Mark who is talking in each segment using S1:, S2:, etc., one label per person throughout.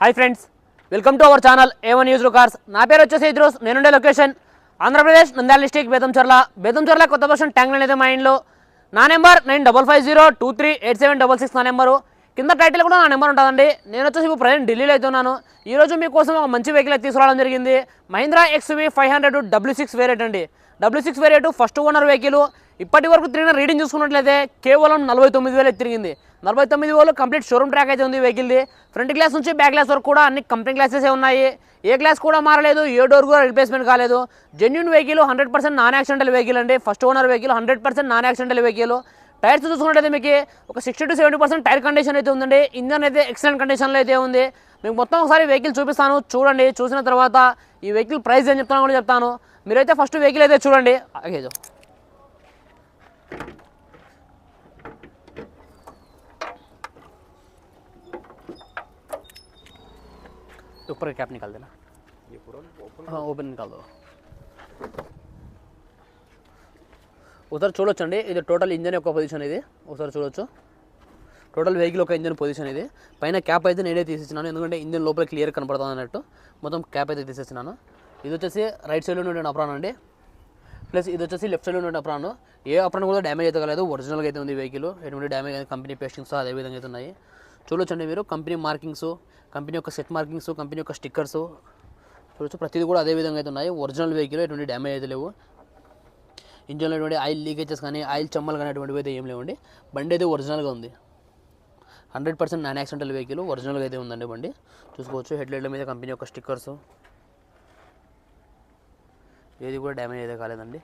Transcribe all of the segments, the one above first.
S1: Hi friends welcome to our channel A one news cars నా పేరు వచ్చేసి ఇద్రోస్ నేనుండే లొకేషన్. ఆంధ్రప్రదేశ్ నంద్యాల డిస్టిక్ బేతంచర్ల బేతంచర్ల కొత్త వర్షన్ ట్యాంక్ లైన్ అయితే మా ఇంట్లో. నా number nine double five zero two three eight seven double six నా నెంబరు కింద టైటిల్ కూడా నా నెంబర్ ఉంటుందండి. నేను వచ్చేసి ఇప్పుడు ప్రజెంట్ ఢిల్లీలో అయితే ఉన్నాను ఈ రోజు మీకోసం ఒక మంచి వెహికల్ తీసుకురావడం జరిగింది. Mahindra XUV five hundred W six variant అండి. W six variant first owner vehicle ఇప్పటి వరకు తిరిగిన రీడింగ్ చూసుకున్నట్లయితే కేవలం నలభై తొమ్మిది వేలు తిరిగింది. నలభై తొమ్మిది వేలు కంప్లీట్ షోరూమ్ ట్రాక్ అయితే ఉంది వెహికల్ది ఫ్రంట్ గ్లాస్ నుంచి బ్యాక్ గ్లాస్ వరకు కూడా అన్ని కంపెనీ గ్లాసెస్ ఉన్నాయి. ఏ గ్లాస్ కూడా మారలేదు ఏ డోర్ కూడా రిప్లేస్మెంట్ కాలేదు. Genuine vehicle hundred percent non accidental vehicle అండి. First owner vehicle hundred percent non accidental vehicle tyres చూసుకున్నట్లయితే మీకు ఒక sixty to seventy percent tyre condition అయితే ఉందండి. ఇంజన్ అయితే ఎక్సలెంట్ కండిషన్లో అయితే ఉంది. మీకు మొత్తం ఒకసారి వెహికల్ చూపిస్తాను. చూడండి చూసిన తర్వాత ఈ వెహికల్ ప్రైస్ ఏం చెప్తాను కూడా చెప్తాను. మీరైతే ఫస్ట్ వెహికల్ అయితే చూడండి. అగేజో ऊपर कैप निकाल देना
S2: ये पूरा ओपन
S1: हाँ ओपन निकाल दो ఒకసారి చూడొచ్చండి ఇది టోటల్ ఇంజన్ యొక్క పొజిషన్ ఇది ఒకసారి చూడొచ్చు టోటల్ వెహికల్ ఒక ఇంజన్ పొజిషన్ ఇది పైన క్యాప్ అయితే నేనే తీసేసినాను ఎందుకంటే ఇంజన్ లోపల క్లియర్ కనపడుతుంది అన్నట్టు మొత్తం క్యాప్ అయితే తీసేసినాను ఇది వచ్చేసి రైట్ సైడ్లో ఉండే అప్రాన్ అండి ప్లస్ ఇది వచ్చేసి లెఫ్ట్ సైడ్లో ఉండే అప్రాన్ ఏ అప్రాన్ కూడా డ్యామేజ్ అయితే కాలేదు ఒరిజినల్గా అయితే ఉంది వెహికల్ ఎటువంటి డ్యామేజ్ అయితే కంపెనీ పేస్టింగ్స్ అదే విధంగా అయితే ఉన్నాయి చూడొచ్చండి మీరు. కంపెనీ మార్కింగ్స్ కంపెనీ యొక్క సెట్ మార్కింగ్స్ కంపెనీ యొక్క స్టిక్కర్స్ చూడొచ్చు. ప్రతిదీ కూడా అదే విధంగా అయితే ఉన్నాయి. ఒరిజినల్ వెహికల్ ఎటువంటి డ్యామేజ్ అయితే లేవు. ఇంజన్లో ఎటువంటి ఆయిల్ లీకేజెస్ కానీ ఆయిల్ చెమ్మలు కానీ అటువంటివి అయితే ఏం లేవండి. బండి అయితే ఒరిజినల్గా ఉంది. Hundred percent non accidental vehicle ఒరిజినల్గా అయితే ఉందండి బండి. చూసుకోవచ్చు. హెడ్లైట్ల మీద కంపెనీ యొక్క స్టిక్కర్స్. ఏది కూడా డ్యామేజ్ అయితే కాలేదండి.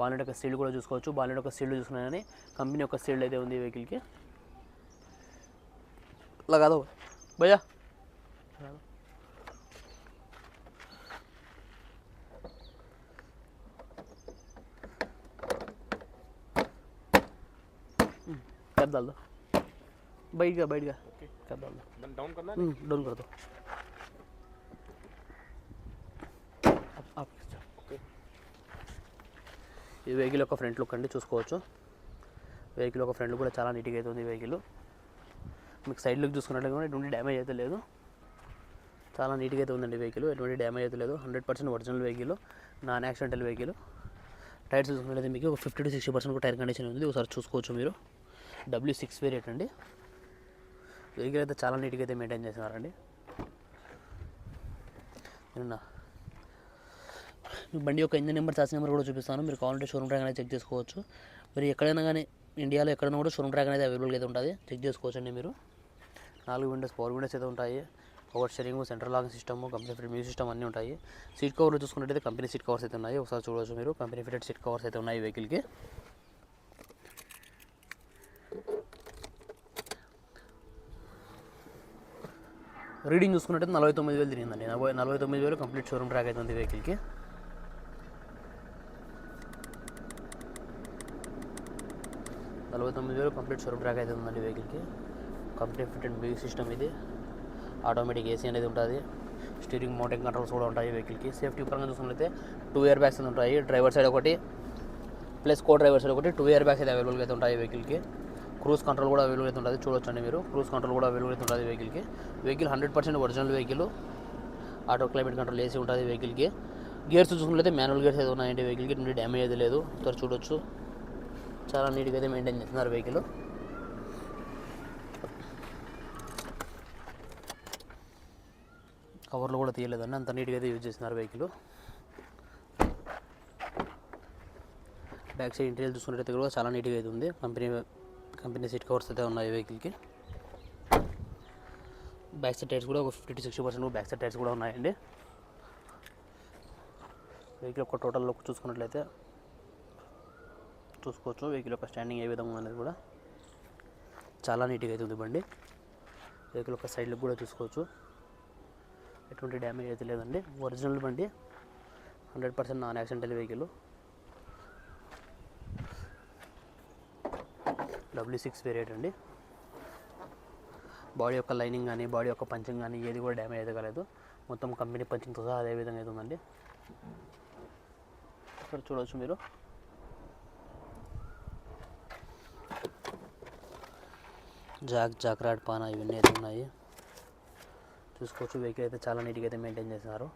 S1: బాలెట్ యొక్క సీల్డ్ కూడా చూసుకోవచ్చు. బాలెట్ యొక్క సీల్డ్ చూసుకున్నా కానీ కంపెనీ యొక్క సీల్డ్ అయితే ఉంది వెహికల్కి. అలా కాదు భయ్యా कैप डाल दो बैठ गया बैठ गया कैप डाल दो
S2: डन डाउन करना है
S1: हम्म, डाउन कर दो आप- आप
S2: ओके
S1: ఈ వెహికల్ యొక్క ఫ్రంట్ లుక్ అండి చూసుకోవచ్చు వెహికల్ యొక్క ఫ్రంట్ లుక్ కూడా చాలా నీట్గా అయితే ఉంది వెహికల్ మీకు సైడ్ లుక్ చూసుకున్నట్లయితే కూడా ఎటువంటి డ్యామేజ్ అయితే లేదు. చాలా నీట్గా అయితే ఉందండి వెహికల్ ఎటువంటి డ్యామేజ్ అయితే లేదు. Hundred percent original vehicle non accidental vehicle tyres చూసుకున్నట్లయితే మీకు ఒక fifty to sixty percent tyre condition ఉంది. ఒకసారి చూసుకోవచ్చు మీరు. డబ్ల్యూ సిక్స్ వేరియట్ అండి. వెహికల్ అయితే చాలా నీట్గా అయితే మెయింటైన్ చేసినారండి నిన్న మీ బండి యొక్క ఇంజన్ నెంబర్ చార్జ్ నెంబర్ కూడా చూపిస్తాను. మీరు కావాలంటే షోరూమ్ ట్రాక్ అనేది చెక్ చేసుకోవచ్చు. మీరు ఎక్కడైనా కానీ ఇండియాలో ఎక్కడైనా కూడా షోరూమ్ ట్రాక్ అనేది అవైలబుల్ అయితే ఉంటుంది. చెక్ చేసుకోవచ్చు అండి మీరు. నాలుగు విండోస్ పవర్ విండోస్ అయితే ఉంటాయి. Power steering central locking system company fit music system అన్నీ ఉంటాయి. సీట్ కవర్లు చూసుకున్నట్టయితే కంపెనీ సీట్ కవర్స్ అయితే ఉన్నాయి. ఒకసారి చూడవచ్చు మీరు. కంపెనీ ఫిటెడ్ సీట్ కవర్స్ అయితే ఉన్నాయి వెహికల్కి రీడింగ్ చూసుకున్నట్టయితే నలభై తొమ్మిది వేలు తిరిగిందండి. నలభై నలభై తొమ్మిది వేలు కంప్లీట్ షోరూమ్ ట్రాక్ అయితే ఉంది వెహికల్కి నలభై తొమ్మిది వేలు కంప్లీట్ షోరూమ్ ట్రాక్ అయితే ఉందండి వెహికల్కి. కంపెనీ అండ్ మ్యూజిక్ సిస్టమ్ ఇది. ఆటోమేటిక్ ఏసీ అనేది ఉంటుంది. స్టీరింగ్ మౌంటింగ్ కంట్రోల్స్ కూడా ఉంటాయి వెహికల్కి. సేఫ్టీ పరంగా చూసుకున్నట్లయితే టూ ఇయర్ బ్యాగ్స్ అయితే ఉంటాయి. డ్రైవర్ సైడ్ ఒకటి ప్లస్ కో డ్రైవర్ సైడ్ ఒకటి టూ ఇయర్ బ్యాగ్స్ అయితే అవైలబుల్గా అయితే ఉంటాయి వెహికల్కి. క్రూజ్ కంట్రోల్ కూడా అవైలబుల్ అయితే ఉంటుంది. చూడొచ్చండి మీరు. క్రూజ్ కంట్రోల్ కూడా అవైలబుల్ అయితే ఉంటుంది వెహికల్కి. Vehicle hundred percent original vehicle. Auto climate control AC ఉంటుంది వెహికల్కి. గేర్స్ చూసుకున్నట్లయితే మాన్యువల్ గేర్స్ అయితే ఉన్నాయండి వెహికల్కి. నుండి డ్యామేజ్ అయితే లేదు. ఒకసారి చూడొచ్చు. చాలా నీట్గా అయితే మెయింటైన్ చేస్తున్నారు వెహికల్. కవర్లు కూడా తీయలేదండి అంత నీట్గా అయితే యూజ్ చేస్తున్నారు వెహికల్. బ్యాక్ సైడ్ ఇంటీరియర్ చూసుకున్నట్టయితే కూడా చాలా నీట్గా అయితే ఉంది. కంపెనీ కంపెనీ సీట్ కవర్స్ అయితే ఉన్నాయి వెహికల్కి. బ్యాక్ సైడ్ టైర్స్ కూడా ఒక fifty to sixty percent back side tyres కూడా ఉన్నాయండి. వెహికల్ ఒక టోటల్ చూసుకున్నట్లయితే చూసుకోవచ్చు. వెహికల్ యొక్క స్టాండింగ్ ఏ విధంగా అనేది కూడా చాలా నీట్గా అయితే ఉంది బండి. వెహికల్ యొక్క సైడ్ కూడా చూసుకోవచ్చు. ఎటువంటి డ్యామేజ్ అయితే లేదండి. ఒరిజినల్ బండి. Hundred percent non accidental vehicle W six variant అండి. బాడీ యొక్క లైనింగ్ కానీ బాడీ యొక్క పంచింగ్ కానీ ఏది కూడా డ్యామేజ్ అయితే కాలేదు. మొత్తం కంపెనీ పంచింగ్తో సహా అదే విధంగా అయితే ఉందండి. ఇక్కడ చూడవచ్చు మీరు. జాక్ జాక్రాడ్ పాన ఇవన్నీ అయితే ఉన్నాయి. చూసుకోవచ్చు వెహికల్ అయితే చాలా నీట్గా అయితే మెయింటైన్ చేస్తున్నారు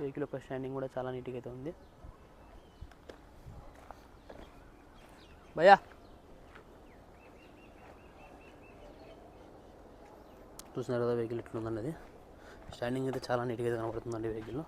S1: వెహికల్ యొక్క స్టాండింగ్ కూడా చాలా నీట్గా అయితే ఉంది. భయ్యా! చూసినారు కదా వెహికల్ ఎట్లుందన్నది? స్టాండింగ్ అయితే చాలా నీట్గా అయితే కనబడుతుందండి వెహికల్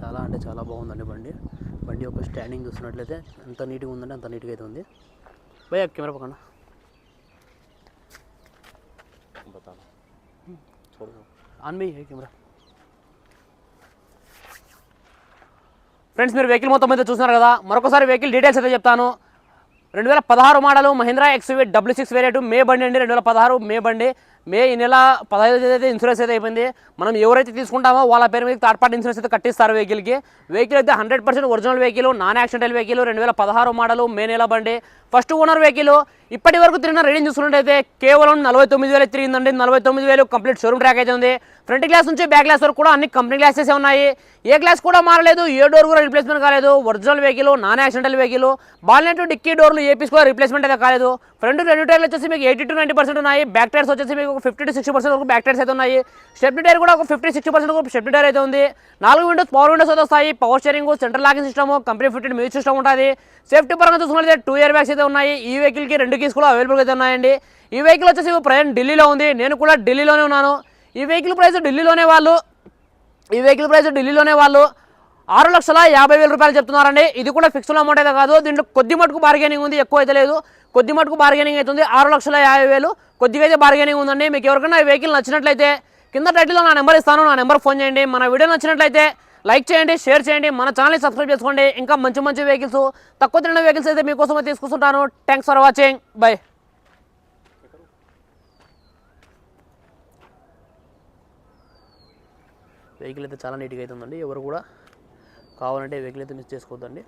S1: చాలా అంటే చాలా బాగుందండి బండి. బండి యొక్క స్టాండింగ్ చూసినట్లయితే ఎంత నీట్గా ఉందంటే అంత నీట్గా అయితే ఉంది. భయ్యా కెమెరా పక్కన. On camera? ఫ్రెండ్స్ మీరు వెహికల్ మొత్తం అయితే చూస్తున్నారు కదా. మరొకసారి వెహికల్ డీటెయిల్స్ అయితే చెప్తాను. రెండు వేల పదహారు model Mahindra XUV W six variant మే బండి అండి. రెండు వేల పదహారు మే బండి. మే ఈ నెల పదహైదు తేదీ అయితే ఇన్సూరెన్స్ అయితే అయిపోయింది. మనం ఎవరైతే తీసుకుంటామో వాళ్ళ పేరు మీద థర్డ్ పార్టీ ఇన్సూరెన్స్ అయితే కట్టిస్తారు వెహికల్కి వెహికల్ అయితే hundred percent original vehicle non accidental vehicle రెండు వేల పదహారు మోడలు మే నెల బండి. ఫస్ట్ ఓనర్ వెహికల్ ఇప్పటి వరకు తిరిగిన రీడింగ్ చూసుకున్నట్టయితే కేవలం నలభై తొమ్మిది వేలు తిరిగిందండి. నలభై తొమ్మిది వేలు కంప్లీట్ షోరూమ్ ట్రాక్ అయితే ఉంది. ఫ్రంట్ గ్లాస్ నుంచి బ్యాక్ గ్లాస్ వరకు కూడా అన్ని కంపెనీ గ్లాసెస్ ఉన్నాయి. ఏ గ్లాస్ కూడా మారలేదు ఏ డోర్ కూడా రిప్లేస్మెంట్ కాలేదు. Original vehicle non accidental vehicle bonnet dicky డోర్లు ఏపీస్ కూడా రిప్లేస్మెంట్ అయితే కాలేదు. ఫ్రంట్ రెండు టైర్లు వచ్చేసి మీకు ఎయిటీ టు నైంటీ పర్సెంట్ ఉన్నాయి. బ్యాక్ టైర్స్ వచ్చేసి మీకు ఒక ఫిఫ్టీ టు సిక్స్టీ పర్సెంట్ వరకు బ్యాక్ టైర్స్ అయితే ఉన్నాయి. స్టెప్నీ టైర్ కూడా ఒక ఫిఫ్టీ సిక్స్టీ పర్సెంట్ వరకు స్టెప్నీ టైర్ అయితే ఉంది. నాలుగు విండోస్ పవర్ విండోస్ అయితే వస్తాయి. Power steering central locking system company fifty music system ఉంటుంది. సేఫ్టీ పరంగా చూసుకుంటే టూ ఇయర్ బ్యాగ్స్ అయితే ఉన్నాయి. E ఈ వెహికల్కి రెండు కీస్ కూడా అవైలబుల్ అయితే ఉన్నాయండి. E ఈ వెహికల్ వచ్చేసి ప్రజెంట్ ఢిల్లీలో ఉంది. నేను కూడా ఢిల్లీలోనే ఉన్నాను. ఈ వెహికల్ ప్రైస్ ఢిల్లీలోనే వాళ్ళు. ఈ వెహికల్ ప్రైస్ ఢిల్లీలోనే వాళ్ళు. ఆరు లక్షల యాభై వేల రూపాయలు చెప్తున్నారండి. ఇది కూడా ఫిక్స్డ్ అమౌంట్ అయితే కాదు. దీంట్లో కొద్ది మటుకు బార్గెనింగ్ ఉంది ఎక్కువ అయితే లేదు. కొద్ది మటుకు బార్గెనింగ్ అవుతుంది ఆరు లక్షల యాభై వేలు కొద్దిగా అయితే బార్గెనింగ్ ఉందండి. మీకు ఎవరికైనా వెహికల్ నచ్చినట్లయితే కింద టైటిల్లో నా నెంబర్ ఇస్తాను. నా నెంబర్ ఫోన్ చేయండి. మన వీడియో నచ్చినట్లయితే లైక్ చేయండి షేర్ చేయండి. మన ఛానల్ని సబ్స్క్రైబ్ చేసుకోండి. ఇంకా మంచి మంచి వెహికల్స్ తక్కువ తిన్న వెహికల్స్ అయితే మీకోసం తీసుకుంటాను thanks for watching bye vehicle అయితే చాలా నీట్గా అవుతుందండి ఎవరు కూడా కావాలంటే వెహికల్ అయితే మిస్ చేసుకోవద్దండి.